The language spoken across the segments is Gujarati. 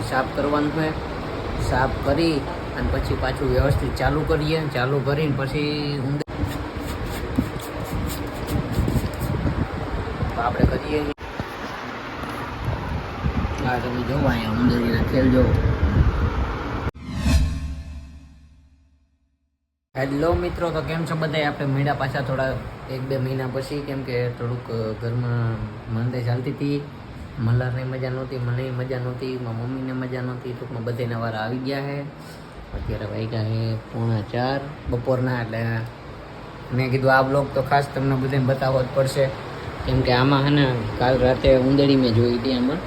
વ્યવસ્થિત સાફ કરવાનું છે. સાફ કરી અને પછી પાછું વ્યવસ્થિત ચાલુ કરીએ. ચાલુ કરીને પછી આપણે કરીએ. હા તમે જોવો અહીંયા ઉંદરીના ખેલ જોવો. હેલો મિત્રો, તો કેમ છો બધા આપણે મેળા પાછા થોડા એક બે મહિના પછી, કેમ કે થોડુંક ઘરમાં મંદે ચાલતી હતી. મલ્હારને મજા નહોતી મને મજા નહોતી, મારા મમ્મીને મજા નહોતી. ટૂંકમાં બધાને વાર આવી ગયા છે અત્યારે વાગ્યા છે પોણા ચાર બપોરના, એટલે મેં કીધું આ બ્લોગ તો ખાસ તમને બધાને બતાવવો જ પડશે. કેમ કે આમાં હે ને, કાલ રાતે ઉંદડી મેં જોઈ હતી આમાં.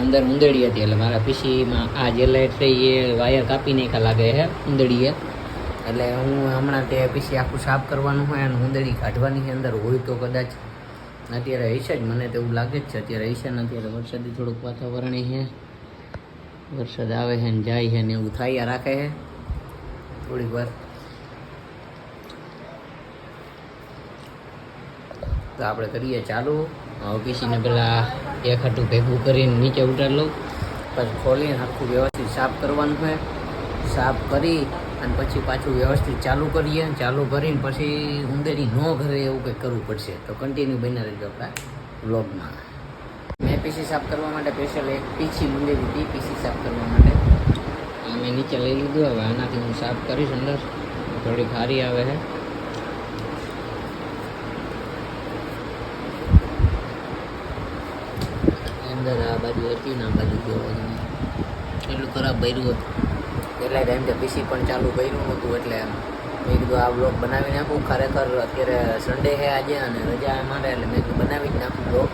અંદર ઉંદડી હતી, એટલે મારા પીસીમાં આ જે લાઈટ છે એ વાયર કાપી નાખા લાગે છે ઉંદડીએ. એટલે હું હમણાં તે પીસી આખું સાફ કરવાનું હોય અને ઉંદડી કાઢવાની અંદર હોય તો કદાચ અત્યારે હશે જ, મને તો એવું લાગે જ છે, અત્યારે હશે ને અત્યારે વરસાદી થોડુંક વાતાવરણ છે. વરસાદ આવે છે ને જાય છે ને એવું થાય રાખે છે, થોડીક વાર. તો આપણે કરીએ ચાલુ. પીસીને પેલા એક હાટું ભેગું કરીને નીચે ઉતાર લઉં. પછી ખોલીને આખું વ્યવસ્થિત સાફ કરવાનું છે. સાફ કરી અને પછી પાછું વ્યવસ્થિત ચાલુ કરીએ ચાલુ કરીને પછી ઉંદરી ન ઘરે એવું કંઈક કરવું પડશે. તો કન્ટિન્યુ બની રહેજો આપણા બ્લોગમાં મેં પીસી સાફ કરવા માટે સ્પેશિયલ એક પીછી ઉંદરી હતી પીસી સાફ કરવા માટે. મેં નીચે લઈ લીધું, હવે આનાથી હું સાફ કરીશ અંદર. થોડી ખારી આવે છે અંદર આ બાજુ હતી ને આ બાજુ એટલું ખરાબ ભર્યું હતું. એટલા ટાઈમ તે પીસી પણ ચાલુ કર્યું હતું એટલે મેં કીધું, આ બ્લોગ બનાવી નાખું ખરેખર. અત્યારે સન્ડે છે આજે અને રજા મારે, એટલે મેં કીધું, બનાવી જ નાખું બ્લોગ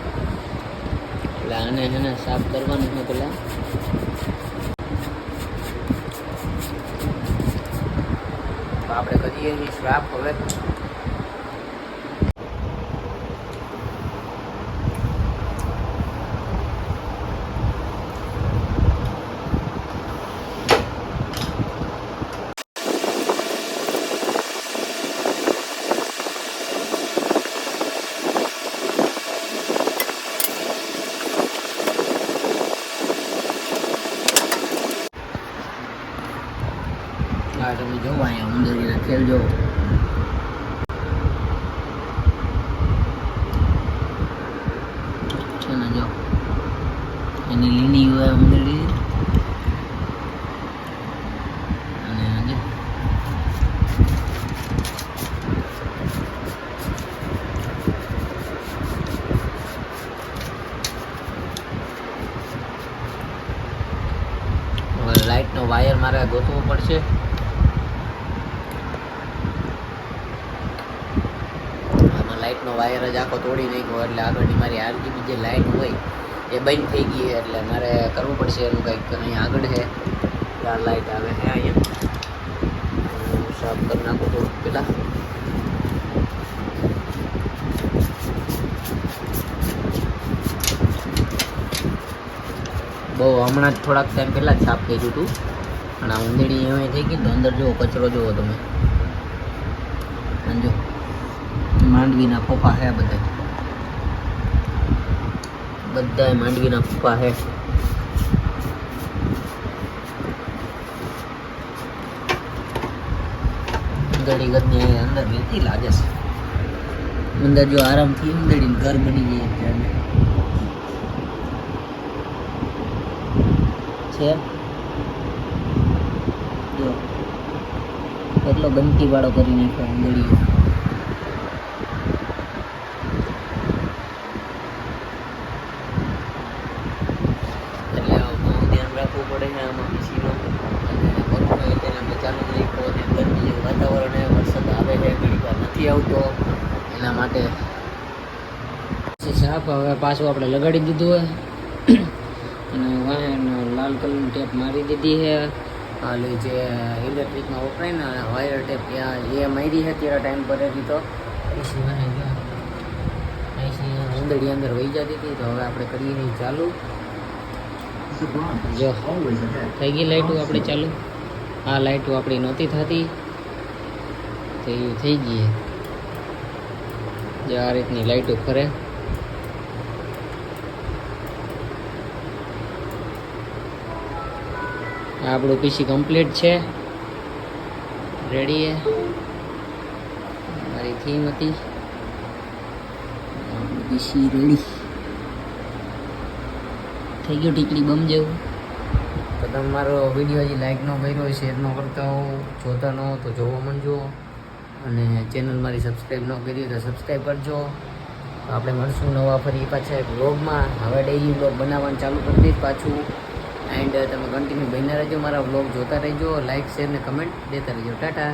એટલે આને એને સાફ કરવાનું છે તો આપણે કરીએ સાફ હવે. જોવો અહીંયા ઉંદરીના ખેલ જોવો છે ને જો, એની લીની હોય ઉંદરી અને લાઇટનો વાયર મારે ગોતવો પડશે આમાં લાઇટનો વાયર જ આખો તોડી નાખ્યો એટલે આગળની મારી આરજીબી જે લાઇટ હોય એ બંધ થઈ ગઈ એટલે મારે કરવું પડશે એનું કંઈક. અહીંયા આગળ છે. ચાર લાઇટ આવે છે અહીંયા. હું સાફ કરી નાખું થોડુંક પહેલાં. બહુ હમણાં જ થોડાક ટાઈમ પહેલાં જ સાફ કર્યું હતું. અને આ ઉંદડી એવી થઈ ગઈ તો અંદર જુઓ, કચરો જુઓ તમે. અને માંડવીના ફોફા છે બધા બધાય માંડવીના ફોફા છે ઉંદડી ગદની અંદર રહેતી લાગે છે. અંદર જો આરામથી ઉંદડીનું ઘર બની જાય અત્યારે છે? જો. એટલો ગંદકી વાળો કરી નાખ્યો ઉંદડીએ એટલે બહુ ધ્યાન રાખવું પડે છે આમાં પીસીમાં અને બપોરે તેને અમે ચાલુ રાખ્યો અને ગરમી જેવું વાતાવરણ વરસાદ આવે છે, ઘણી વાર નથી આવતો. એના માટે સાફ હવે પાછું આપણે લગાડી દીધું હોય. અને લાલ કલરનું ટેપ મારી દીધી છે. હાલી જે ઇલેક્ટ્રિકમાં વપરાય ને, વાયર ટેપ, એ મારી છે ત્યારે ટાઈમ પર પછી વાયર જો ઉંદડી અંદર વહી જતી હતી, તો હવે આપણે કરીએ નહીં ચાલુ. જો, થઈ ગઈ લાઈટો આપણે ચાલુ. આ લાઈટો આપણી નહોતી થતી. તો થઈ ગઈ. જે આ રીતની લાઈટો ફરે આપણું પીસી કમ્પ્લીટ છે. રેડી મારી થીમ હતી. પીસી રેડી થઈ ગયું ટીકડી બમ જેવું. તો મારો વીડિયો હજી લાઈક ન કર્યો શેર ન કરતા હો જોતા ન હો તો જોવા માંડજો અને ચેનલ મારી સબસ્ક્રાઈબ ન કરી તો સબસ્ક્રાઈબ કરજો. આપણે મળશું નવા ફરી પાછા એક વ્લોગમાં હવે ડેઈલી વ્લોગ બનાવવાનું ચાલુ કરી દઈશ પાછું. એન્ડ તમે કન્ટિન્યુ બન્યા રહેજો, મારા વ્લોગ જોતા રહેજો. લાઇક શેર ને કમેન્ટ દેતા રહેજો. ટાટા